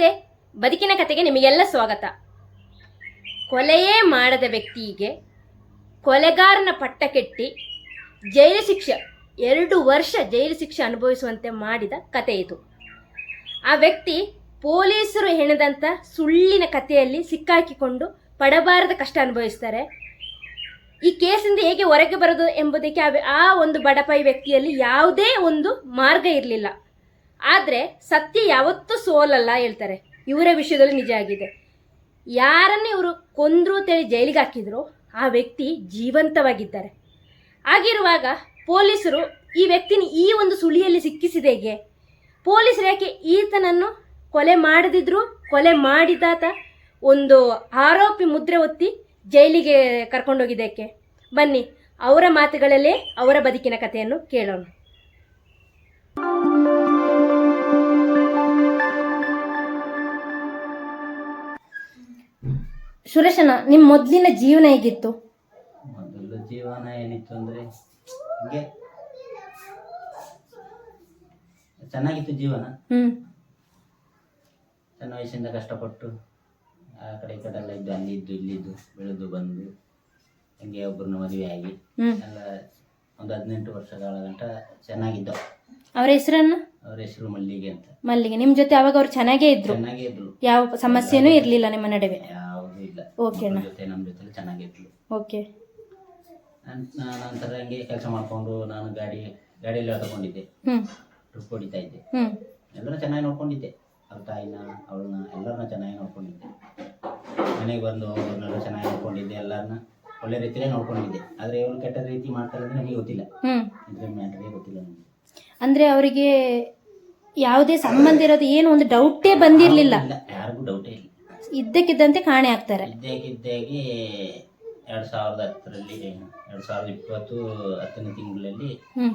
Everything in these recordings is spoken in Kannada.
ನಮಸ್ತೆ. ಬದುಕಿನ ಕತೆಗೆ ನಿಮಗೆಲ್ಲ ಸ್ವಾಗತ. ಕೊಲೆಯೇ ಮಾಡದ ವ್ಯಕ್ತಿಗೆ ಕೊಲೆಗಾರನ ಪಟ್ಟ ಕೆಟ್ಟಿ ಜೈಲು ಶಿಕ್ಷೆ, ಎರಡು ವರ್ಷ ಜೈಲು ಶಿಕ್ಷೆ ಅನುಭವಿಸುವಂತೆ ಮಾಡಿದ ಕತೆ ಇದು. ಆ ವ್ಯಕ್ತಿ ಪೊಲೀಸರು ಹೆಣೆದಂಥ ಸುಳ್ಳಿನ ಕಥೆಯಲ್ಲಿ ಸಿಕ್ಕಾಕಿಕೊಂಡು ಪಡಬಾರದ ಕಷ್ಟ ಅನುಭವಿಸ್ತಾರೆ. ಈ ಕೇಸಿಂದ ಹೇಗೆ ಹೊರಗೆ ಬರೋದು ಎಂಬುದಕ್ಕೆ ಆ ಒಂದು ಬಡಪಾಯಿ ವ್ಯಕ್ತಿಯಲ್ಲಿ ಯಾವುದೇ ಒಂದು ಮಾರ್ಗ ಇರಲಿಲ್ಲ. ಆದರೆ ಸತ್ಯ ಯಾವತ್ತೂ ಸೋಲಲ್ಲ ಹೇಳ್ತಾರೆ. ಇವರ ವಿಷಯದಲ್ಲಿ ನಿಜ ಆಗಿದೆ. ಯಾರನ್ನೇ ಇವರು ಕೊಂದ್ರು ಅಂತೇಳಿ ಜೈಲಿಗೆ ಹಾಕಿದ್ರು ಆ ವ್ಯಕ್ತಿ ಜೀವಂತವಾಗಿದ್ದಾರೆ. ಆಗಿರುವಾಗ ಪೊಲೀಸರು ಈ ವ್ಯಕ್ತಿನ ಈ ಒಂದು ಸುಳಿಯಲ್ಲಿ ಸಿಕ್ಕಿಸಿದ ಹೇಗೆ ಪೊಲೀಸರು ಯಾಕೆ ಈತನನ್ನು ಕೊಲೆ ಮಾಡದಿದ್ರು? ಕೊಲೆ ಮಾಡಿದಾತ ಒಂದು ಆರೋಪಿ ಮುದ್ರೆ ಒತ್ತಿ ಜೈಲಿಗೆ ಕರ್ಕೊಂಡೋಗಿದ್ದಕ್ಕೆ. ಬನ್ನಿ ಅವರ ಮಾತುಗಳಲ್ಲೇ ಅವರ ಬದುಕಿನ ಕಥೆಯನ್ನು ಕೇಳೋಣ. ಸುರೇಶನ ನಿಮ್ಮ ಮೊದಲಿನ ಜೀವನ ಹೇಗಿತ್ತು? ಮೊದಲು ಜೀವನ ಏನಿತ್ತು ಅಂದ್ರೆ ಹೀಗೆ. ಚೆನ್ನಾಗಿತ್ತು ಜೀವನ. ಹ್ಮ್. ಸಣ್ಣ ವಯಸ್ಸಿಂದ ಕಷ್ಟಪಟ್ಟು ಆ ಕಡೆ ಈ ಕಡೆ ಎಲ್ಲ ಇದ್ದು ಅಲ್ಲಿ ಇದ್ದು ಇಲ್ಲಿದ್ದು ಬೆಳೆದು ಬಂದು ಹಂಗೆ ಒಬ್ಬರನ್ನ ಮದುವೆ ಆಗಿ ಹ್ಮ್. ಎಲ್ಲ ಒಂದು ಹದಿನೆಂಟು ವರ್ಷಗಳ ಗಂಟ ಚೆನ್ನಾಗಿದ್ದು. ಅವರ ಹೆಸರನ್ನ? ಅವ್ರ ಹೆಸರು ಮಲ್ಲಿಗೆ ಅಂತ. ಮಲ್ಲಿಗೆ. ನಿಮ್ ಜೊತೆ ಅವಾಗ ಅವ್ರು ಚೆನ್ನಾಗೇ ಇದ್ರು. ಚೆನ್ನಾಗೇ ಇದ್ರು. ಯಾವ ಸಮಸ್ಯೆನೂ ಇರ್ಲಿಲ್ಲ ನಿಮ್ಮ ನಡುವೆ. ಓಕೆ ಅಣ್ಣ. ಜೊತೆ ನಮ್ಮ ಜೊತೆ ಚೆನ್ನಾಗಿದ್ಲು. ಓಕೆ. ನಂತರ ಹಂಗೆ ಕೆಲಸ ಮಾಡಿಕೊಂಡು ನಾನು ಗಾಡಿ ಗಾಡಿಯಲ್ಲಿ ತಗೊಂಡಿದ್ದೆ. ಹ್ಮ್. ಟ್ರಿಪ್ ಹೊಡಿತಾ ಇದ್ದೆ. ಹ್ಮ್. ಎಲ್ಲರೂ ಚೆನ್ನಾಗಿ ನೋಡ್ಕೊಂಡಿದ್ದೆ. ಅವ್ರ ತಾಯಿನ ಅವಳನ್ನ ಎಲ್ಲರನ್ನ ಚೆನ್ನಾಗಿ ನೋಡ್ಕೊಂಡಿದ್ದೆ. ಮನೆಗೆ ಬಂದು ಅವ್ರನ್ನೆಲ್ಲ ಚೆನ್ನಾಗಿ ನೋಡ್ಕೊಂಡಿದ್ದೆ ಎಲ್ಲರನ್ನ ಒಳ್ಳೆ ರೀತಿಯಲ್ಲೇ ನೋಡ್ಕೊಂಡಿದ್ದೆ. ಆದರೆ ಇವ್ರು ಕೆಟ್ಟ ರೀತಿ ಮಾಡ್ತಾರೆ ಅಂದ್ರೆ ನನಗೆ ಗೊತ್ತಿಲ್ಲ. ಹ್ಮ್. ಇದ್ರ ಮ್ಯಾಟ್ರೇ ಗೊತ್ತಿಲ್ಲ ನನಗೆ ಅಂದ್ರೆ ಅವರಿಗೆ ಯಾವುದೇ ಸಂಬಂಧ ಇರೋದು ಏನು ಒಂದು ಡೌಟೇ ಬಂದಿರಲಿಲ್ಲ. ಯಾರಿಗೂ ಡೌಟೇ ಇಲ್ಲ. ಇದ್ದಕ್ಕಿದ್ದಂತೆ ಕಾಣೆ ಆಗ್ತಾರೆ. ಇದ್ದಾಗಿದ್ದಾಗೆ ಎರಡು ಸಾವಿರದ ಹತ್ತರಲ್ಲಿ ಎರಡು ಸಾವಿರದ ಇಪ್ಪತ್ತು ಹತ್ತನೇ ತಿಂಗಳಲ್ಲಿ ಹ್ಮ್.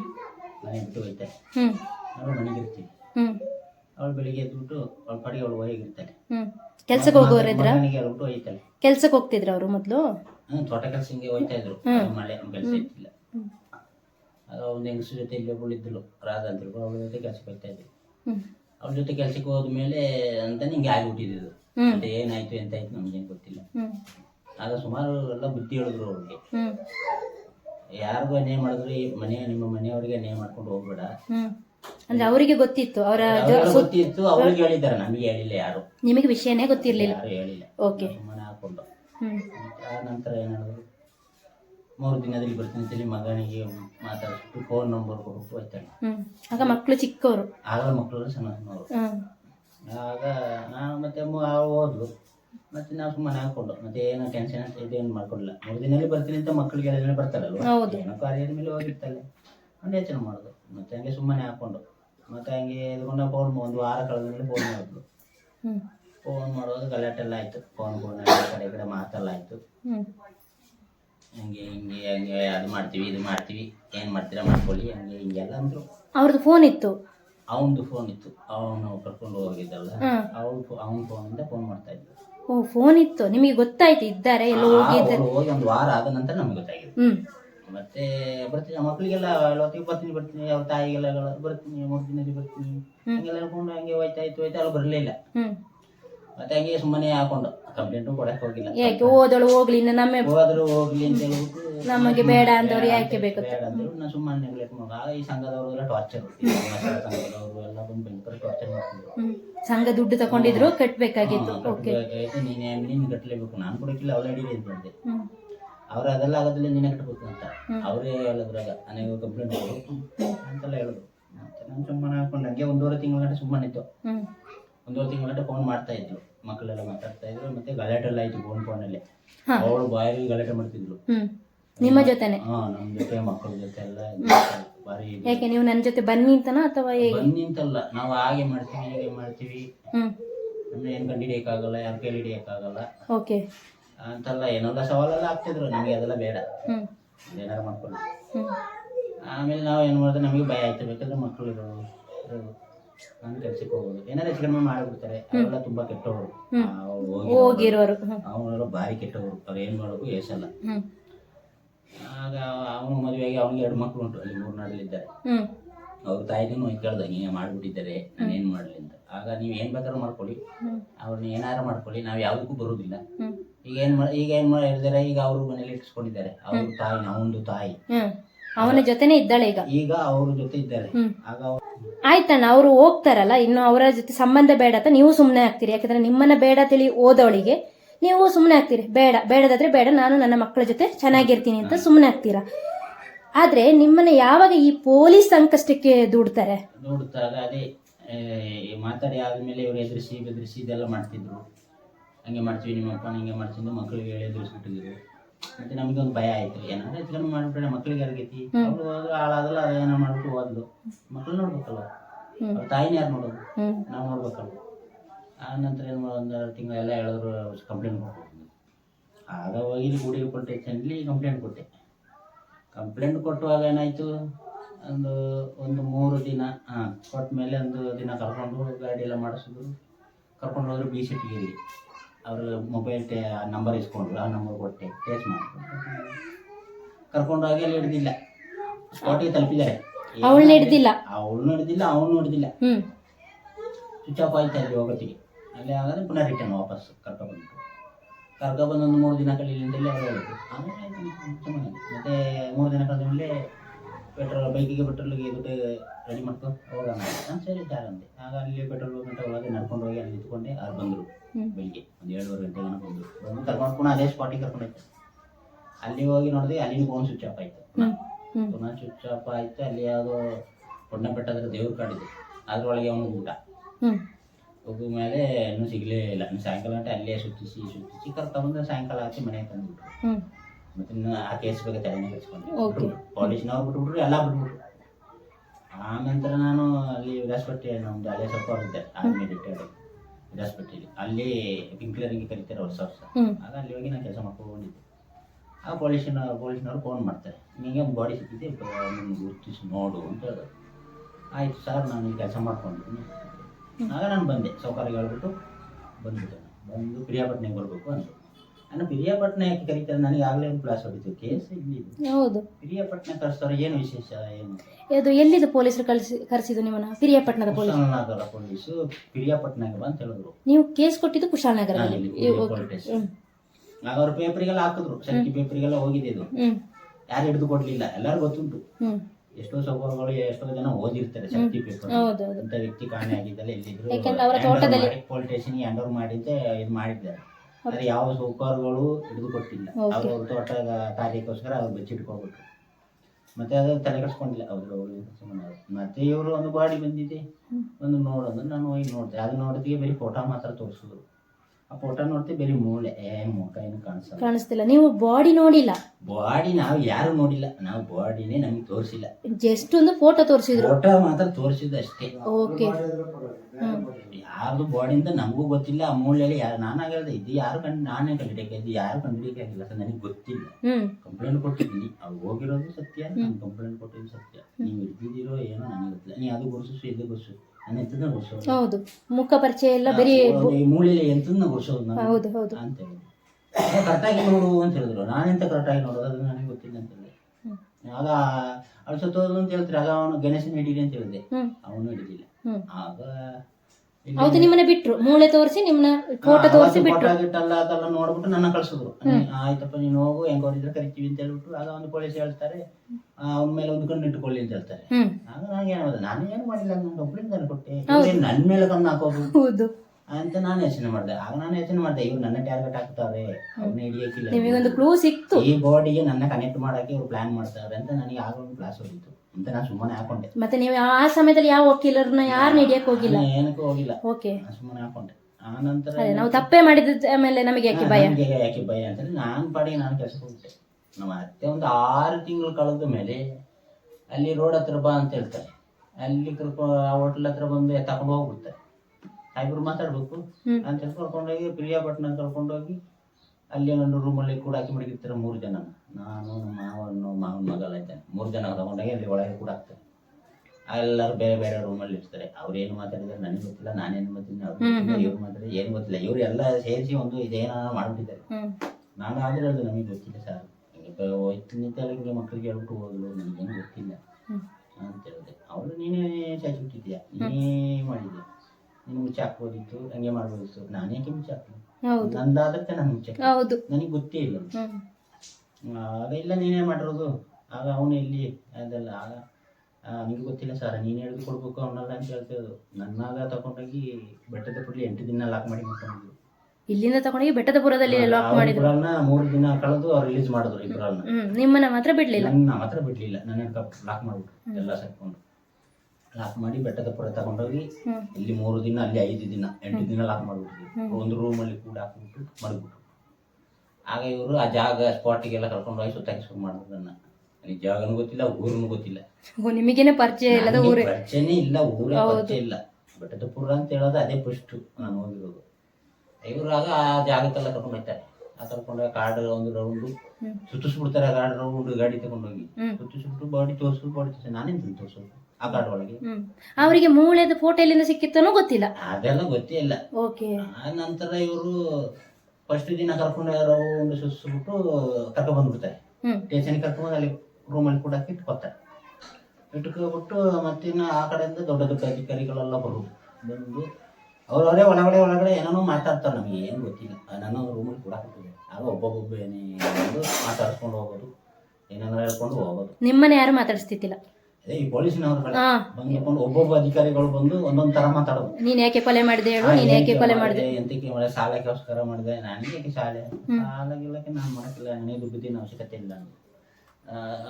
ಮನೆ ಬಿಟ್ಟು ಹೋಯ್ತಾರೆ. ಹ್ಮ್. ನಾವು ಮನೆಗಿರ್ತೀವಿ ಹ್ಮ್. ಅವಳು ಬೆಳಿಗ್ಗೆ ಎದ್ಬಿಟ್ಟು ಅವಳ ಪಾಡಿಗೆ ಅವಳು ಹೊರಗಿರ್ತಾಳೆ ಹ್ಮ್. ಕೆಲ್ಸಕ್ಕೆ ಹೋಗೋರು ಇದ್ರ? ಮಗನಿಗೆ ಹೇಳ್ಬಿಟ್ಟು ಹೋಯ್ತಾಳೆ ಕೆಲ್ಸಕ್ಕೆ ಹೋಗ್ತಿದ್ರ ಅವರು ಮೊದ್ಲು? ತೋಟ ಕೆಲಸ ಹಿಂಗೆ ಹೋಯ್ತಾ ಇದ್ರು. ಮಳೆ ಕೆಲಸ ಇರ್ತಿಲ್ಲ. ಆಗ ಒಂದು ಹೆಂಗಸ ಜೊತೆ ಇಲ್ಲಿ ಒಬ್ಬಳು ರಾಜ ರಾಧ ಅಂತ ಅವಳ ಜೊತೆ ಕೆಲ್ಸಕ್ಕೆ ಹೋಗ್ತಾ ಇದ್ರು ಹ್ಮ್. ಅವ್ರ ಜೊತೆ ಕೆಲ್ಸಕ್ಕೆ ಹೋದ್ಮೇಲೆ ಅಂತ ನಿಂಗೆ ಆಗಿಬಿಟ್ಟಿದ್ದು. ಮತ್ತೆ ಏನಾಯ್ತು ಎಂತ ಆಯ್ತು ನಮ್ಗೇನು ಗೊತ್ತಿಲ್ಲ. ಆಗ ಸುಮಾರು ಎಲ್ಲ ಬುದ್ಧಿ ಹೇಳಿದ್ರು ಅವ್ರಿಗೆ. ಯಾರಿಗೂ ಅನ್ಯಾಯ ಮಾಡಿದ್ರು ಈ ಮನೆ ನಿಮ್ಮ ಮನೆಯವರಿಗೆ ಅನ್ಯಾಯ ಮಾಡ್ಕೊಂಡು ಹೋಗ್ಬೇಡ. ಅಂದ್ರೆ ಅವರಿಗೆ ಗೊತ್ತಿತ್ತು ಅವರ ಗೊತ್ತಿತ್ತು ಅವ್ರಿಗೆ ಹೇಳಿದ್ದಾರೆ ನಮಗೆ ಹೇಳಿಲ್ಲ ಯಾರು. ನಿಮಗೆ ವಿಷಯನೇ ಗೊತ್ತಿರ್ಲಿಲ್ಲ. ಯಾರು ಹೇಳಿಲ್ಲ ಓಕೆ ಸುಮ್ಮನೆ ಹಾಕೊಂಡು. ಆ ನಂತರ ಏನಾದ್ರು ಮೂರು ದಿನದಲ್ಲಿ ಬರ್ತೀನಿ ಅಂತೇಳಿ ಮಗನಿಗೆ ಮಾತಾಡಿಸ್ಬಿಟ್ಟು ಫೋನ್ ನಂಬರ್ ಕೊಟ್ಟು ಹೋಯ್ತಾಳೆ. ಆಗ ಮಕ್ಕಳು ಚಿಕ್ಕವರು. ಆಗ ಮಕ್ಕಳು ಸಣ್ಣ ಸಣ್ಣವರು. ಆಗ ನಾನು ಮತ್ತೆ ಅವ್ಳು ಹೋದ್ಲು. ಮತ್ತೆ ನಾವು ಸುಮ್ಮನೆ ಹಾಕೊಂಡು ಮತ್ತೆ ಏನೋ ಟೆನ್ಷನ್ ಇದೇನು ಮಾಡ್ಕೊಡಲ್ಲ ಮೂರು ದಿನದಲ್ಲಿ ಬರ್ತೀನಿ ಅಂತ ಮಕ್ಕಳಿಗೆ ಎಲ್ಲ ಬರ್ತಾರಲ್ಲ ಹೌದು. ಏನೋ ಕಾರ್ಯದ ಮೇಲೆ ಹೋಗಿರ್ತಲ್ಲ ಒಂದು ಯೋಚನೆ ಮಾಡೋದು. ಮತ್ತೆ ಹಂಗೆ ಸುಮ್ಮನೆ ಹಾಕೊಂಡು ಮತ್ತೆ ಹಂಗೆ ಎದ್ಕೊಂಡು ಫೋನ್ ಒಂದು ವಾರ ಕಳೆದ ಮೇಲೆ ಫೋನ್ ಮಾಡಿದ್ಲು. ಹ್ಮ್. ಫೋನ್ ಮಾಡುವಾಗ ಗಲಾಟೆ ಎಲ್ಲ ಆಯ್ತು. ಫೋನ್ ಫೋನ್ ಕಡೆ ಈ ಕಡೆ ಮಾತೆಲ್ಲ ಆಯ್ತು. ಹ್ಮ್. ಹಂಗೆ ಹಿಂಗೆ ಹಂಗೆ ಅದು ಮಾಡ್ತೀವಿ ಇದು ಮಾಡ್ತೀವಿ. ಏನು ಮಾಡ್ತೀರಾ ಮಾಡ್ಕೊಳ್ಳಿ ಹಂಗೆ ಹಿಂಗೆಲ್ಲ ಅಂದರು. ಅವ್ರದ್ದು ಫೋನ್ ಇತ್ತು. ಅವನದು ಫೋನ್ ಇತ್ತು. ಅವನು ಕರ್ಕೊಂಡು ಹೋಗಿದ್ದಲ್ಲ. ಅವ್ರು ಅವಳು ಫೋನ್ ಇಂದ ಫೋನ್ ಮಾಡ್ತಾ ಇದ್ದ ಓ ಫೋನ್ ಇತ್ತು. ನಿಮಗೆ ಗೊತ್ತಾಯ್ತು ಇದ್ದಾರೆ ಎಲ್ಲ ಹೋಗಿದ್ದಾರೆ. ಅವ್ರು ಹೋಗಿ ಒಂದು ವಾರ ಆದ ನಂತರ ನಮ್ಗೆ ಗೊತ್ತಾಗಿದೆ. ಹ್ಮ್. ಮತ್ತೆ ಬರ್ತೀನಿ ಮಕ್ಕಳಿಗೆಲ್ಲ ಹೊತ್ತಿಗೆ ಬರ್ತೀನಿ ಬರ್ತೀನಿ ಅವ್ರ ತಾಯಿಗೆಲ್ಲ ಹೇಳೋದು, ಬರ್ತೀನಿ ಮೂರು ದಿನದಲ್ಲಿ ಬರ್ತೀನಿ. ಹಂಗೆಲ್ಲ ಹಂಗೆ ಹೋಯ್ತಾ ಇತ್ತು ಹೋಯ್ತಾ ಅವ್ರು ಬರಲಿಲ್ಲ ಹ್ಮ್. ಮತ್ತೆ ಹಂಗೆ ಸುಮ್ಮನೆ ಹಾಕೊಂಡು ಕಂಪ್ಲೇಂಟ್ ಕೊಡಕ್ಕೆ ಹೋಗಿಲ್ಲ. ಯಾಕೆ? ಓದಳು ಹೋಗ್ಲಿ ಇನ್ನು ನಮ್ಮ ಹೋದ್ರು ಹೋಗ್ಲಿ ಅಂತ ಹೇಳ್ಬಿಟ್ಟು ನಮಗೆ ಬೇಡ ಅಂದವ್ರು ಯಾಕೆ ಬೇಕು ಬೇಡ ಅಂದ್ರು ನಾನು ಸುಮ್ಮನೆ ನೆಗ್ಲೆಕ್ಟ್ ಆಗ ಈ ಸಂಘದವರು ಎಲ್ಲ ಟಾರ್ಚರ್ ಸಂಘದವರು ಎಲ್ಲ ಬಂದು ಭಯಂಕರ ಟಾರ್ಚರ್ ಮಾಡ್ತಿದ್ರು. ಸಂಘ ದುಡ್ಡು ತಗೊಂಡಿದ್ರು ಕಟ್ಬೇಕಾಗಿತ್ತು. ಓಕೆ ನೀನೇ ನೀನು ಕಟ್ಟಲೇಬೇಕು ನಾನು ಕೊಡಕ್ಕಿಲ್ಲ ಅವಳ ಅಡಿಗೆ ಅಂತ ಹೇಳಿದೆ ಅವ್ರು ಅದೆಲ್ಲ ಆಗೋದಿಲ್ಲ ನೀನೇ ಕಟ್ಟಬೇಕು ಅಂತ. ಅವರೇ ಹೇಳಿದ್ರಾಗ ನನಗೆ ಕಂಪ್ಲೇಂಟ್ ಅಂತೆಲ್ಲ ಹೇಳಿದ್ರು. ಮತ್ತೆ ನಾನು ಸುಮ್ಮನೆ ಹಾಕೊಂಡು. ಹಂಗೆ ಒಂದೂವರೆ ತಿಂಗಳ ಗಂಟೆ ಸುಮ್ಮನೆ ಇತ್ತು ಒಂದೂವರೆ ತಿಂಗಳ ಗಂಟೆ ಫೋನ್ ಮಾಡ್ತಾ ಇದ್ರು. ಮಕ್ಕಳೆಲ್ಲ ಮಾತಾಡ್ತಾ ಇದ್ರು ಮತ್ತೆ ಗಲಾಟೆ ಎಲ್ಲ ಆಯ್ತು ಫೋನ್ ಫೋನಲ್ಲಿ ಹಾ. ಅವಳು ಬಾಯಲ್ಲಿ ಗಲಾಟೆ ಮಾಡ್ತಿದ್ರು. ಹ್ಮ್. ನಿಮ್ಮ ಜೊತೆನೆ? ಹಾ ನಮ್ಮ ಜೊತೆ ಮಕ್ಕಳ ಜೊತೆ ಎಲ್ಲ ಭಾರಿ ಇದು. ಯಾಕೆ ನೀವು ನನ್ನ ಜೊತೆ ಬನ್ನಿ ಅಂತನಾ ಅಥವಾ ಹೇಗೆ? ಬನ್ನಿ ಅಂತಲ್ಲ. ನಾವು ಹಾಗೆ ಮಾಡ್ತೀವಿ ಹೀಗೆ ಮಾಡ್ತೀವಿ. ಹ್ಮ್. ನಮ್ಗೆ ಏನು ಕಂಡು ಹಿಡಿಯಕ್ಕಾಗಲ್ಲ ಯಾರ ಕೈಲಿ ಹಿಡಿಯಕ್ಕಾಗಲ್ಲ. ಓಕೆ. ಅಂತಲ್ಲ ಏನೆಲ್ಲ ಸವಾಲೆಲ್ಲ ಆಗ್ತಿದ್ರು ನಮಗೆ ಅದೆಲ್ಲ ಬೇಡ. ಹ್ಮ್. ಏನಾರು ಮಾಡ್ಕೊಳ್ಳಿ. ಹ್ಮ್. ಆಮೇಲೆ ನಾವು ಏನು ಮಾಡಿದ್ರೆ ನಮಗೆ ಭಯ ಆಯ್ತು. ಬೇಕಂದ್ರೆ ಮಕ್ಕಳು ಇರೋರು. ನಾನು ಕೆಲ್ಸಕ್ಕೆ ಹೋಗೋದು. ಏನಾರ ಹೆಚ್ಚು ಕಡಿಮೆ ಮಾಡಿಬಿಡ್ತಾರೆ ತುಂಬಾ ತುಂಬ ಕೆಟ್ಟವರು. ಹೋಗಿರೋರು. ಅವನೆಲ್ಲ ಭಾರಿ ಕೆಟ್ಟವರು. ಅವ್ರು ಏನ್ ಮಾಡೋಕು ಏಸಲ್ಲ ಆಗ ಅವನು ಮದುವೆಗೆ ಅವನಿಗೆ ಎರಡು ಮಕ್ಕಳು ಉಂಟು. ಅಲ್ಲಿ ಮೂರ್ನಾಡಲ್ಲಿದ್ದಾರೆ ಹ್ಮ್. ಅವ್ರ ತಾಯಿನೂ ಹೋಗಿ ಕೇಳ್ದೆ ಹಿಂಗೆ ಮಾಡ್ಬಿಟ್ಟಿದ್ದಾರೆ ನಾನು ಏನು ಮಾಡಲಿ ಅಂತ. ಆಗ ನೀವು ಏನು ಬೇಕಾದ್ರೂ ಮಾಡ್ಕೊಳ್ಳಿ. ಅವ್ರನ್ನ ಏನಾರು ಮಾಡ್ಕೊಳ್ಳಿ. ನಾವು ಯಾವುದಕ್ಕೂ ಬರೋದಿಲ್ಲ. ಈಗ ಏನು ಮಾಡಿ ಈಗ ಏನು ಮಾಡಿ ಹೇಳಿದಾರೆ ಈಗ ಅವರು ಮನೇಲಿ ಇಟ್ಸ್ಕೊಂಡಿದ್ದಾರೆ. ಅವ್ರ ತಾಯಿ ಅವನದು ತಾಯಿ. ಅವನ ಜೊತೆನೆ ಇದ್ದಾಳೆ ಈಗ. ಈಗ ಅವ್ರ ಜೊತೆ ಇದ್ದಾರೆ. ಆಗ ಆಯ್ತಣ್ಣ ಅವರು ಹೋಗ್ತಾರಲ್ಲ, ಇನ್ನು ಅವರ ಜೊತೆ ಸಂಬಂಧ ಬೇಡ ಅಂತ ನೀವು ಸುಮ್ಮನೆ ಆಗ್ತೀರಿ. ಯಾಕಂದ್ರೆ ನಿಮ್ಮನ್ನ ಬೇಡ ತಿಳಿ ಓದೋಳಿಗೆ ನೀವು ಸುಮ್ಮನೆ ಆಗ್ತೀರಿ. ಬೇಡ, ಬೇಡದಾದ್ರೆ ಬೇಡ, ನಾನು ನನ್ನ ಮಕ್ಕಳ ಜೊತೆ ಚೆನ್ನಾಗಿರ್ತೀನಿ ಅಂತ ಸುಮ್ಮನೆ ಆಗ್ತೀರಾ? ಆದ್ರೆ ನಿಮ್ಮನ್ನ ಯಾವಾಗ ಈ ಪೊಲೀಸ್ ಸಂಕಷ್ಟಕ್ಕೆ ದೂಡ್ತಾರೆ? ಅದೇ ಮಾತಾಡಿ ಆದ್ಮೇಲೆ ಇವ್ರು ಎದುರಿಸಿ, ಬೆದರಿಸಿ ಇದೆಲ್ಲ ಮಾಡ್ತಿದ್ರು. ಹಂಗೆ ಮಾಡ್ತೀವಿ ನಿಮ್ಮ ಅಪ್ಪ ಹಿಂಗೆ ಮಾಡ್ತಿದ್ದು ಮಕ್ಕಳಿಗೆ ಹೇಳಿ ಎದುರಿಸ್ಬಿಟ್ಟಿದ್ರು. ಮತ್ತೆ ನಮ್ಗೆ ಒಂದು ಭಯ ಆಯ್ತು. ಏನಾದ್ರೆ ಹೆಚ್ಚು ಮಾಡ್ಬಿಟ್ರೆ ಮಕ್ಳಿಗೆ ಅರ್ಗೈತಿ. ಅವಳು ಹೋದ್ರೆ ಹಾಳಾದಲ್ಲ ಅದನ್ನ ಮಾಡ್ಬಿಟ್ಟು ಹೋದ್ಲು. ಮಕ್ಳು ನೋಡ್ಬೇಕಲ್ಲ ಅವ್ರ ತಾಯಿನ ಯಾರು ನೋಡೋದು? ನಾವು ನೋಡ್ಬೇಕಲ್ಲ ಆ ನಂತರ ಏನು ಒಂದು ತಿಂಗಳೆಲ್ಲ ಹೇಳಿದ್ರು ಕಂಪ್ಲೇಂಟ್ ಕೊಟ್ಟು ಆಗ ಹೋಗಿ ಗುಡಿಗೆ ಕೊಟ್ಟೆ ಕಂಪ್ಲೇಂಟ್ ಕೊಟ್ಟೆ. ಕಂಪ್ಲೇಂಟ್ ಕೊಟ್ಟುವಾಗ ಏನಾಯ್ತು? ಒಂದು ಒಂದು ಮೂರು ದಿನ ಹಾಂ ಕೊಟ್ಟ ಮೇಲೆ ಒಂದು ದಿನ ಕರ್ಕೊಂಡು ಗಾಡಿ ಎಲ್ಲ ಮಾಡಿಸಿದ್ರು. ಕರ್ಕೊಂಡು ಹೋದ್ರು ಬಿ ಸಿ ಟಿಗೆ ಅವರು ಮೊಬೈಲ್ ಟೇ ನಂಬರ್ ಇಸ್ಕೊಂಡ್ರು ಆ ನಂಬರ್ ಕೊಟ್ಟೆ ಟೇಸ್ಟ್ ಕರ್ಕೊಂಡು ಕರ್ಕೊಂಡೋಗಿ ಅಲ್ಲಿ ಹಿಡ್ದಿಲ್ಲ. ಸ್ಪಾಟಿಗೆ ತಲುಪಿದ್ದಾರೆ. ಅವಳನ್ನ ಹಿಡ್ದಿಲ್ಲ. ಅವಳನ್ನ ಹಿಡ್ದಿಲ್ಲ ಅವನು ಹಿಡ್ದಿಲ್ಲ. ಸ್ವಿಚ್ ಆಫ್ ಆಯ್ತು ಅಲ್ಲಿ ಹೋಗೋತ್ತಿಗೆ. ಅಲ್ಲಿ ಆಗಾದ್ರೆ ಪುನಃ ರಿಟರ್ನ್ ವಾಪಸ್ ಕರ್ಕೊಬಂದು. ಕರ್ಕೊಬಂದು ಒಂದು ಮೂರು ದಿನ ಕಳೀಲಿ ಅವರು ಅವ್ರು ಹೇಳಿದ್ರು. ಆಮೇಲೆ ಮತ್ತೆ ಮೂರು ದಿನ ಕಳೆದ ಮೇಲೆ ಪೆಟ್ರೋಲ್ ಬೈಕಿಗೆ ಪೆಟ್ರೋಲ್ಗೆ ದುಡ್ಡು ರೆಡಿ ಮಾಡ್ಕೊಂಡು ಹೋಗೋಣ ನಾನು ಸರಿ ಸರ್ ಅಂದೆ ಆಗ ಅಲ್ಲಿ ಪೆಟ್ರೋಲ್ ಗಂಟೆ ಒಳಗೆ ನಡ್ಕೊಂಡು ಹೋಗಿ ಅಲ್ಲಿ ನಿಂತ್ಕೊಂಡೆ ಅವ್ರು ಬಂದರು. ಬೆಳಿಗ್ಗೆ. ಒಂದು ಏಳುವರೆ ಗಂಟೆಗೆ ಬಂದರು. ಬಂದು ಕರ್ಕೊಂಡು ಪುನಃ ಅದೇ ಸ್ಪಾಟಿಗೆ ಕರ್ಕೊಂಡೋಯ್ತು ಅಲ್ಲಿ ಹೋಗಿ ನೋಡಿದೆ ಅಲ್ಲಿ ಫೋನ್ ಸ್ವಿಚ್ ಆಫ್ ಆಯಿತು. ಪುನಃ ಸ್ವಿಚ್ ಆಫ್ ಆಯಿತು ಅಲ್ಲಿ ಯಾವುದೋ ಪೊಣ್ಣಪೆಟ್ಟ ಹತ್ರ ದೇವ್ರ ಕಾಡಿದೆ ಅದರೊಳಗೆ ಅವನು ಊಟ. ಹೋಗಿದ ಮೇಲೆ ಇನ್ನೂ ಸಿಗಲೇ ಇಲ್ಲ. ಸಾಯಂಕಾಲ ಗಂಟೆ ಅಲ್ಲೇ ಸುತ್ತಿಸಿ ಸುತ್ತಿಸಿ ಕರ್ಕೊಂಡ್ಬಂದು ಸಾಯಂಕಾಲ ಹಾಕಿ ಮನೆಗೆ ತಂದುಬಿಟ್ರು. ಹ್ಮ್. ಮತ್ತೆ ಇನ್ನು ಆ ಕೇಸ್ ಬಗ್ಗೆ ತಲೆನೇ ಕೆಡಿಸ್ಕೊಂಡು Okay. ಪೊಲೀಸ್ನವ್ರು ಬಿಟ್ಬಿಟ್ರು ಎಲ್ಲ ಬಿಟ್ಬಿಟ್ರು. ಆನಂತರ ನಾನು ಅಲ್ಲಿ ವಿರಾಸ್ಪಟ್ಟಿ ನಮ್ದು ಅಲ್ಲೇ ಸ್ವಲ್ಪ ಇದ್ದೆ ಆರ್ಮಿ ರಿಟೈರ್ಡ್ ವಿರಾಸ್ಪಟ್ಟಿಲಿ ಅಲ್ಲಿ ಪಿಂಕ್ಲರಿಗೆ ಕರೀತಾರೆ ಹೊಸ ವರ್ಷ ಹ್ಮ್. ಆಗ ಅಲ್ಲಿ ಹೋಗಿ ನಾನು ಕೆಲಸ ಮಾಡ್ಕೊಂಡಿದ್ದೆ ಆ ಪೊಲೀಸಿನ ಪೊಲೀಸ್ನವ್ರು ಫೋನ್ ಮಾಡ್ತಾರೆ. ನಿಮಗೆ ಬಾಡಿ ಸಿಕ್ಕಿದೆ ನಿಮ್ಗೆ ಗುರುತಿಸಿ ನೋಡು ಅಂತ ಹೇಳಿದ್ರು. ಆಯ್ತು ಸರ್ ನಾನು ಕೆಲಸ ಮಾಡ್ಕೊಂಡಿದ್ದೀನಿ. ಆಗ ನಾನು ಬಂದೆ ಸೌಕರ್ಯ ಹೇಳ್ಬಿಟ್ಟು ಬಂದ್ಬಿಟ್ಟೆ. ಬಂದು ಪ್ರಿಯಾಪಟ್ನೆಗೆ ಬರಬೇಕು ಅಂದರು. ನಾನು ಪಿರಿಯಾಪಟ್ಟಣ ಯಾಕೆ ಕರೀತಾರೆ? ನನಗೆ ಆಗಲೇ ಒಂದು ಕ್ಲಾಸ್ ಹೊಡಿತು ಕೇಸ್ ಇಲ್ಲಿ ಹೌದು. ಪಿರಿಯಾಪಟ್ಟಣ ಕರೆಸ್ತಾರೆ ಏನು ವಿಶೇಷ ಏನು? ಅದು ಎಲ್ಲಿದು ಪೊಲೀಸರು ಕಳಿಸಿ ಕರೆಸಿದ್ದು ನಿಮ್ಮನ್ನ? ಪಿರಿಯಾಪಟ್ಟಣದ ಪೊಲೀಸ್? ಕುಶಾಲನಗರ ಪೊಲೀಸು. ಪ್ರಿಯಾಪಟ್ನೆಗೆ ಬಾ ಅಂತ ಹೇಳಿದ್ರು. ನೀವು ಕೇಸ್ ಕೊಟ್ಟಿದ್ದು ಕುಶಾಲನಗರದಲ್ಲಿ. ಇಲ್ಲಿ ಇವ್- ಪೊಲೀಸ್ ಓಕೆ. ಹ್ಮ್. ಆಗ ಅವ್ರ ಪೇಪರಿಗೆಲ್ಲ ಹಾಕಿದ್ರು. ಸೆಲ್ಫಿ ಪೇಪರಿಗೆಲ್ಲ ಹೋಗಿದೆ ಇದು. ಹ್ಮ್. ಯಾರು ಹಿಡಿದು ಕೊಡ್ಲಿಲ್ಲ. ಎಲ್ಲರಿಗೂ ಗೊತ್ತುಂಟು. ಹ್ಮ್. ಎಷ್ಟೋ ಸೌಕರ್ಯಗಳು ಎಷ್ಟೋ ಜನ ಓದಿರ್ತಾರೆ ಶಕ್ತಿ ಪೇಪರ್. ಇಂಥ ವ್ಯಕ್ತಿ ಕಾಣೆ ಆಗಿದ್ದಲ್ಲ ಎಲ್ಲಿದ್ರು ಯಾಕೆಂದ್ರೆ ಅವರ ತೋಟದಲ್ಲಿ- ಪೊಲೀಸ್ ಸ್ಟೇಷನ್ ಹ್ಯಾಂಡ್ ಓವರ್ ಮಾಡಿದ್ದೆ ಇದು ಮಾಡಿದ್ದಾರೆ. ಆದ್ರೆ ಯಾವ ಸೌಕರ್ಯಗಳು ಹಿಡಿದು ಕೊಟ್ಟಿಲ್ಲ. ಅವ್ರ ತೋಟ ತೋಟದ ಕಾರ್ಯಕ್ಕೋಸ್ಕರ ಅವ್ರು ಬಚ್ಚಿಟ್ಕೊಬಿಟ್ರು ಮತ್ತೆ ಅದು ತಲೆ ಕೆಡಿಸ್ಕೊಂಡಿಲ್ಲ ಅವ್ರು ಅವ್ರು ಸುಮ್ಮನೆ ಮತ್ತೆ ಇವರು ಒಂದು ಬಾಡಿ ಬಂದಿದೆ. ಒಂದು ನೋಡೋದು ನಾನು ಹೋಗಿ ನೋಡಿದೆ. ಅದನ್ನ ನೋಡಿದ್ಗೆ ಬರೀ ಫೋಟೋ ಮಾತ್ರ ತೋರಿಸಿದ್ರು. ಆ ಫೋಟೋ ನೋಡ್ತೀವಿ ಬರೀ ಮೂಳೆ. ಏ ಮುಖ ಏನು ಕಾಣಿಸಲ್ಲ. ಕಾಣಿಸ್ತಿಲ್ಲ. ನೀವು ಬಾಡಿ ನೋಡಿಲ್ಲ? ಬಾಡಿ ನಾವು ಯಾರು ನೋಡಿಲ್ಲ. ನಾವು ಬಾಡಿನೇ ನಮ್ಗೆ ತೋರಿಸಿಲ್ಲ. ಜಸ್ಟ್ ಒಂದು ಫೋಟೋ ತೋರಿಸಿದ್ರು. ಫೋಟೋ ಮಾತ್ರ ತೋರಿಸಿದ್ದು ಅಷ್ಟೇ. Okay hmm. ಯಾರ್ದು ಬಾಡಿ ಅಂತ ನಮಗೂ ಗೊತ್ತಿಲ್ಲ. ಆ ಮೂಳೆಯಲ್ಲಿ ಯಾರು ನಾನು ಹೇಳ್ದೆ ಇದು ಯಾರು ಕಂಡು ನಾನೇ ಕಂಡಿಡಿಯಕ್ಕೆ ಇದು ಯಾರು ಕಂಡಿಡಿಯಕ್ಕಾಗಿಲ್ಲ ಸರ್ ನನಗೆ ಗೊತ್ತಿಲ್ಲ. ಕಂಪ್ಲೇಂಟ್ ಕೊಟ್ಟಿದ್ದೀನಿ. ಅವ್ರು ಹೋಗಿರೋದು ಸತ್ಯ ನಾನು ಕಂಪ್ಲೇಂಟ್ ಕೊಟ್ಟಿದ್ದು ಸತ್ಯ. ನೀವು ಇದ್ದಿದ್ದೀರೋ ಏನೋ ನನಗೆ ಗೊತ್ತಿಲ್ಲ. ನೀ ಅದು ಗುರುಸು ಇದು ಗುರುಸು. ನನ್ನ ಎಂತದನ್ನ ಗುರ್ಸೋದು. ಹೌದು. ಮುಖ ಪರಿಚಯ ಎಲ್ಲ ಬರೀ ಮೂಲೆಯಲ್ಲಿ ಎಂತದನ್ನ ಗೊರ್ಸೋದು ನಾನು? ಹೌದು ಹೌದು. ಅಂತ ಹೇಳಿದ್ರು. ಕರೆಕ್ಟಾಗಿ ನೋಡು ಅಂತ ಹೇಳಿದ್ರು. ನಾನೆಂತ ಕರೆಕ್ಟಾಗಿ ನೋಡೋದು? ಅದು ನನಗೆ ಗೊತ್ತಿಲ್ಲ ಅಂತ ಹೇಳಿದೆ ಹ್ಮ್. ಆಗ ಅವ್ಳು ಸತ್ತೋದು ಅಂತ ಹೇಳ್ತಾರೆ. ಆಗ ಅವನು ಗಣೇಶನ ಹಿಡೀರಿ ಅಂತ ಹೇಳಿದೆ. ಅವನು ಹಿಡಿದಿಲ್ಲ. ಆಗ ಹೌದು ನಿಮ್ಮನ್ನ ಬಿಟ್ರು. ಮೂಳೆ ತೋರಿಸಿ ನಿಮ್ಮನ್ನ ಫೋಟೋ ತೋರಿಸಿ ಬಿಟ್ರು. ಗಿಟ್ಟಲ್ಲ ಅದೆಲ್ಲ ನೋಡ್ಬಿಟ್ಟು ನನ್ನ ಕಳ್ಸಿದ್ರು. ಆಯ್ತಪ್ಪ ನೀನು ಹೋಗು ಹೆಂಗ್ ಇದ್ರೆ ಕರಿತೀವಿ ಅಂತ ಹೇಳ್ಬಿಟ್ಟು ಆಗ ಒಂದು ಪೊಲೀಸ್ ಹೇಳ್ತಾರೆ ಅವನ ಮೇಲೆ ಕಣ್ಣು ಇಟ್ಕೊಳ್ಳಿ ಅಂತ ಹೇಳ್ತಾರೆ. ಆಗ ನನಗೆ ಏನು ನಾನು ಏನು ಮಾಡಿಲ್ಲ ನಾನು ಕಂಪ್ಲೇಂಟ್ ತಾನೆ ಕೊಟ್ಟೆ. ನನ್ನ ಮೇಲೆ ಕಣ್ಣು ಹಾಕೋದು. ಹೌದು. ಅಂತ ನಾನು ಯೋಚನೆ ಮಾಡಿದೆ. ಆಗ ನಾನು ಯೋಚನೆ ಮಾಡಿದೆ ಇವ್ರು ನನ್ನ ಟಾರ್ಗೆಟ್ ಹಾಕ್ತಾರೆ. ಅವ್ರನ್ನ ಹಿಡಿಯಕ್ಕಿಲ್ಲ ಒಂದು ಕ್ಲೂ ಸಿಕ್ತು. ಈ ಬಾಡಿಗೆ ನನ್ನ ಕನೆಕ್ಟ್ ಮಾಡಕ್ಕೆ ಇವ್ರು ಪ್ಲಾನ್ ಮಾಡ್ತಾರೆ ಅಂತ ನನಗೆ ಆಗ ಒಂದು ಕ್ಲಾಸ್ ಹೋಗಿತ್ತು. ಅಂತ ನಾನು ಸುಮ್ಮನೆ ಹಾಕೊಂಡೆ. ಮತ್ತೆ ನೀವು ಆ ಸಮಯದಲ್ಲಿ ಯಾವ ವಕೀಲರನ್ನ ಯಾರನ್ನ ಹಿಡಿಯಕ್ ಹೋಗಿಲ್ಲ? ನಾನು ಏನಕ್ಕೂ ಹೋಗಿಲ್ಲ. ಓಕೆ ನಾನು ಸುಮ್ಮನೆ ಹಾಕೊಂಡೆ. ಆ ನಂತರ ಅದೇ ನಾವು ತಪ್ಪೇ ಮಾಡಿದ ಮೇಲೆ ನಮಗೆ ಯಾಕೆ ಭಯ? ನನಗೆ ಯಾಕೆ ಭಯ ಅಂತಂದ್ರೆ ನಾನು ಪಾಡಿಗೆ ನಾನು ಕೆಲಸಕ್ಕೆ ಹೋಗ್ಬಿಟ್ಟೆ. ನಮ್ಮ ಅತ್ತೆ ಒಂದು ಆರು ತಿಂಗಳು ಕಳೆದ ಮೇಲೆ ಅಲ್ಲಿ ರೋಡ್ ಹತ್ರ ಬಾ ಅಂತ ಹೇಳ್ತಾರೆ. ಅಲ್ಲಿ ಕರ್ಕೊ ಆ ಹೋಟ್ಲ್ ಹತ್ರ ಬಂದು ತಗೊಂಡು ಹೋಗ್ಬಿಡ್ತಾರೆ. ಸಾಯ್ಬ್ರು ಮಾತಾಡ್ಬೇಕು. ಅಂತ ಕರ್ಕೊಂಡೋಗಿ ಪ್ರಿಯಾಪಟ್ಟಣ ಕರ್ಕೊಂಡೋಗಿ ಅಲ್ಲಿ ಒಂದು ರೂಮಲ್ಲಿ ಕೂಡ ಹಾಕಿ ಮಡಗಿರ್ತಾರೆ ಮೂರು ಜನ. ನಾನು ನಮ್ಮ ಮಾವನು ಮಾವನ ಮಗಲೈತೆ ಇದ್ದಾನೆ ಮೂರು ಜನ ತಗೊಂಡಾಗೆ ಅಲ್ಲಿ ಒಳಗೆ ಕೂಡ ಆಗ್ತಾರೆ ಎಲ್ಲರೂ ಬೇರೆ ಬೇರೆ ರೂಮಲ್ಲಿ ಇರ್ತಾರೆ. ಅವ್ರೇನು ಮಾತಾಡಿದ್ರೆ ನನಗೆ ಗೊತ್ತಿಲ್ಲ ನಾನೇನು ಮಾತಾಡಿದ್ರೆ ಅವ್ರು ಇವ್ರು ಮಾತಾಡಿದ್ರೆ ಏನು ಗೊತ್ತಿಲ್ಲ. ಇವರು ಎಲ್ಲ ಸೇರಿಸಿ ಒಂದು ಇದೇನೋ ಮಾಡ್ಬಿಟ್ಟಿದ್ದಾರೆ. ನಾನು ಆದರೆ ಅದು ನಮಗೆ ಗೊತ್ತಿಲ್ಲ ಸರ್. ಹೋಯ್ತೀನಿ ಹಿಂಗೆ ಮಕ್ಕಳಿಗೆ ಹೇಳ್ಬಿಟ್ಟು ಹೋಗಲು ನನಗೇನು ಗೊತ್ತಿಲ್ಲ ಅಂತ ಹೇಳಿದೆ. ಅವಳು ನೀನೇ ಚಾಚಿಬಿಟ್ಟಿದ್ಯಾ ನೀನೇ ಮಾಡಿದ್ಯಾ? ನೀನು ಮುಚ್ಚಿ ಹಾಕ್ಬೋದಿತ್ತು ಹಂಗೆ ಮಾಡ್ಬೋದಿತ್ತು. ನಾನು ಯಾಕೆ ಹಾಕ್ತೀನಿ ನಂದಾದ್ರೆ ನಂದಾದಕ್ಕೆ ನಾನು ಮುಚ್ಚಿ ನನಗೆ ಗೊತ್ತೇ ಇಲ್ಲ. ಇಲ್ಲ ನೀನೇ ಮಾಡಿರೋದು. ಆಗ ಅವನು ಇಲ್ಲಿ ಅದೆಲ್ಲ ಆಗ ನಿಂಗೆ ಗೊತ್ತಿಲ್ಲ ಸರ್ ನೀನು ಹೇಳಿದ್ ಕೊಡ್ಬೇಕು ಅವನಲ್ಲ ಅಂತ ಹೇಳ್ತಿರೋದು. ನನ್ನಾಗ ತಗೊಂಡೋಗಿ ಬೆಟ್ಟದ ಪುರಲಿ ಎಂಟು ದಿನ ಲಾಕ್ ಮಾಡಿ ಇಲ್ಲಿಂದ ತಗೊಂಡೋಗಿ ಬೆಟ್ಟದಪುರದಲ್ಲಿ ಲಾಕ್ ಮಾಡಿದ್ರು. ಮೂರು ದಿನ ಕಳೆದು ಅವ್ರು ರಿಲೀಸ್ ಮಾಡಿದ್ರು ಇಬ್ಬರನ್ನ ನಿಮ್ಮನ್ನ ಮಾತ್ರ ಬಿಡ್ಲಿಲ್ಲ. ನನ್ನ ಮಾತ್ರ ಬಿಡ್ಲಿಲ್ಲ. ನನ್ನ ಲಾಕ್ ಮಾಡ್ಬಿಟ್ರು ಎಲ್ಲ ಸೇರ್ಕೊಂಡು. ಲಾಕ್ ಮಾಡಿ ಬೆಟ್ಟದ ಪುರ ತಗೊಂಡೋಗಿ ಇಲ್ಲಿ ಮೂರು ದಿನ ಅಲ್ಲಿ ಐದು ದಿನ ಎಂಟು ದಿನ ಲಾಕ್ ಮಾಡಿಬಿಟ್ರು ಒಂದು ರೂಮಲ್ಲಿ ಕೂಡ ಹಾಕ್ಬಿಟ್ಟು ಮಡಗ್ಬಿಟ್ರು ಆಗ ಇವರು ಆ ಜಾಗ ಸ್ಪಾಟಿಗೆಲ್ಲ ಕರ್ಕೊಂಡು ಹೋಗಿ ಸುತ್ತಾಕಿ ಶುರು ಮಾಡಿದ್ರು ನನ್ನ. ನನಗೆ ಜಾಗನೂ ಗೊತ್ತಿಲ್ಲ ಊರನ್ನು ಗೊತ್ತಿಲ್ಲ. ಓ ನಿಮಗೇನೆ ಪರಿಚಯ ಇಲ್ಲದ ನನಗೆ ಊರೇ? ಪರಿಚಯನೇ ಇಲ್ಲ ಊರೇ ಪರಿಚಯ ಇಲ್ಲ. ಬೆಟ್ಟದ ಪುರ ಅಂತ ಹೇಳೋದು ಅದೇ ಫಸ್ಟ್ ನಾನು ಹೋಗಿರೋದು. ಇವರು ಆಗ ಆ ಜಾಗಕ್ಕೆಲ್ಲ ಕರ್ಕೊಂಡು ಹೋಗ್ತಾರೆ. ಆ ಕರ್ಕೊಂಡು ಕಾಡು ಒಂದು ರೌಂಡು ಹ್ಮ್. ಸುತ್ತಿಸ್ಬಿಡ್ತಾರೆ ಕಾಡು ರೌಂಡ್ ಗಾಡಿ ತಗೊಂಡೋಗಿ ಹ್ಮ್. ಸುತ್ತಿಸ್ಬಿಟ್ಟು ಬಾಡಿ ತೋರಿಸು ಬಾಡಿ ತೋರಿಸು ನಾನೇನು ತೋರಿಸೋದು? ಆ ಕಾಡು ಒಳಗೆ. ಹ್ಮ್. ಅವರಿಗೆ ಮೂಳೆದ ಫೋಟೋ ಎಲ್ಲಿಂದ ಸಿಕ್ಕಿತ್ತನೋ ಗೊತ್ತಿಲ್ಲ. ಅದೆಲ್ಲ ಗೊತ್ತೇ ಇಲ್ಲ. ಓಕೆ ಆ ನಂತರ ಇವರು ಫಸ್ಟ್ ದಿನ ಕರ್ಕೊಂಡು ಯಾರೋ ಒಂದು ಸುಸ್ಬಿಟ್ಟು ಕರ್ಕೊ ಬಂದ್ಬಿಡ್ತಾರೆ ಸ್ಟೇಷನ್ಗೆ ಕರ್ಕೊಂಡು ಅಲ್ಲಿ ರೂಮಲ್ಲಿ ಕೂಡ ಇಟ್ಕೊತಾರೆ ಇಟ್ಕೊಬಿಟ್ಟು ಮತ್ತಿನ್ನ ಆ ಕಡೆಯಿಂದ ದೊಡ್ಡ ದೊಡ್ಡ ಅಧಿಕಾರಿಗಳೆಲ್ಲ ಬರು ಬಂದು ಅವ್ರವರೇ ಒಳಗಡೆ ಒಳಗಡೆ ಏನೋ ಮಾತಾಡ್ತಾರೆ ನಮಗೆ ಏನು ಗೊತ್ತಿಲ್ಲ. ನಾನು ರೂಮಲ್ಲಿ ಕೂಡ ಹಾಕಿದ್ದೆ ಆಗ ಒಬ್ಬೊಬ್ಬೊಬ್ಬ ಏನೇ ಮಾತಾಡ್ಸ್ಕೊಂಡು ಹೋಗೋದು ಏನೇನೋ ಹೇಳ್ಕೊಂಡು ಹೋಗೋದು. ನಿಮ್ಮನ್ನ ಯಾರು ಮಾತಾಡಿಸ್ತಿದ್ದಿಲ್ಲ? ಒಬ್ಬೊಬ್ಬ ಅಧಿಕಾರಿಗಳು ಬಂದು ಒಂದೊಂದ್ ತರ ಮಾತಾಡೋದು. ನೀನ್ ಯಾಕೆ ಕೊಲೆ ಮಾಡಿದೆ ಹೇಳು ನೀನ್ ಯಾಕೆ ಕೊಲೆ ಮಾಡಿದೆ ಎಂತಕ್ಕೆ ಮಾಡಿದೆ ಸಾಲಕ್ಕೋಸ್ಕರ ಮಾಡಿದೆ ನನಗೆ ಯಾಕೆ ಶಾಲೆ? ಸಾಲಾಗಿಲ್ಲಕ್ಕೆ ನಾನು ಮಾಡ್ತಿಲ್ಲ ನನಗೆ ದುಡ್ಡಿನ ಅವಶ್ಯಕತೆ ಇಲ್ಲ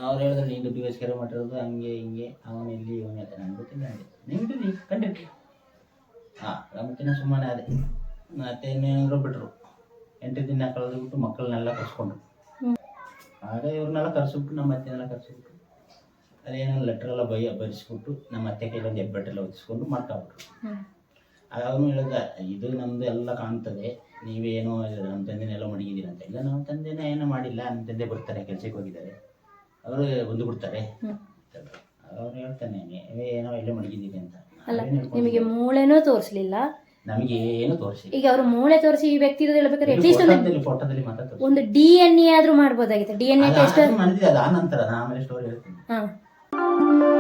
ಅವ್ರು ಹೇಳಿದ್ರು ನೀನು ದುಡ್ಡಿಗೋಸ್ಕರ ಮಾಡಿರೋದು ಹಂಗೆ ಹಿಂಗೆ ಅವನು ಇಲ್ಲಿ ಇವನೆಲ್ಲ ನನಗೆ ಗೊತ್ತಿಲ್ಲ ನಿಮ್ದು ನೀ ಕಂಡಿರ್ಲಿ ಹಾಂ ರಮತಿನ ಸುಮ್ಮನೆ ಅದೇ ಮತ್ತೆ ಇನ್ನೇನಾದ್ರು ಬಿಟ್ರು. ಎಂಟು ದಿನ ಕಳೆದು ಬಿಟ್ಟು ಮಕ್ಕಳನ್ನೆಲ್ಲ ಕರ್ಸ್ಕೊಂಡ್ರು. ಆಗ ಇವ್ರನ್ನೆಲ್ಲ ಕರ್ಸ್ಬಿಟ್ಟು ನಮ್ಮ ಅತ್ತೆನೆಲ್ಲ ಕರ್ಸ್ಬಿಟ್ಟು. ಅದೇನೋ ಲೆಟರ್ ಎಲ್ಲ ಬೈ ಬರೆಸ್ಬಿಟ್ಟು ನಮ್ಮ ಅತ್ತೆ ಕೈಲೊಂದು ಹೆಬ್ಬೆಟ್ಟೆಲ್ಲ ಒದಿಸ್ಕೊಂಡು ಮಾಡ್ಕೊಬಿಟ್ರು ಅದಾದ್ರೂ ಅವನು ಹೇಳಿದ ಇದು ನಮ್ದು ಎಲ್ಲ ಕಾಣ್ತದೆ ನೀವೇನೋ ನಮ್ಮ ತಂದೆನೆಲ್ಲ ಮಡಗಿದ್ದೀರ ಅಂತ. ಇಲ್ಲ ನಮ್ಮ ತಂದೆನ ಏನೋ ಮಾಡಿಲ್ಲ ನಮ್ಮ ತಂದೆ ಬರ್ತಾರೆ ಕೆಲ್ಸಕ್ಕೆ ಹೋಗಿದ್ದಾರೆ. ಅವರು ಬಂದು ಬಿಡ್ತಾರೆ. ಅವ್ರು ಹೇಳ್ತಾನೆ ಏನೋ ಎಲ್ಲ ಮಡಗಿದ್ದೀರಿ ಅಂತ. ಅಲ್ಲ ನಿಮಗೆ ಮೂಳೆನೂ ತೋರಿಸ್ಲಿಲ್ಲ? ನಮಗೆ ಏನು ತೋರಿಸಿ ಈಗ ಅವರು ಮೂಳೆ ತೋರಿಸಿ ಈ ವ್ಯಕ್ತಿ ಹೇಳ್ಬೇಕಾದ್ರೆ ಅಟ್ಲೀಸ್ಟ್ ಒಂದು ಫೋಟೋದಲ್ಲಿ ಒಂದು ಡಿ ಎನ್ ಎ ಆದ್ರೂ ಮಾಡ್ಬೋದಾಗಿತ್ತು. ಡಿ ಎನ್ ಎ ಟೆಸ್ಟ್ ಮಾಡಿದ್ದೆ ಅದು ಆ ನಂತರ. ನಾ ಆಮೇಲೆ ಸ್ಟೋರಿ ಹೇಳ್ತೀನಿ. ಹಾ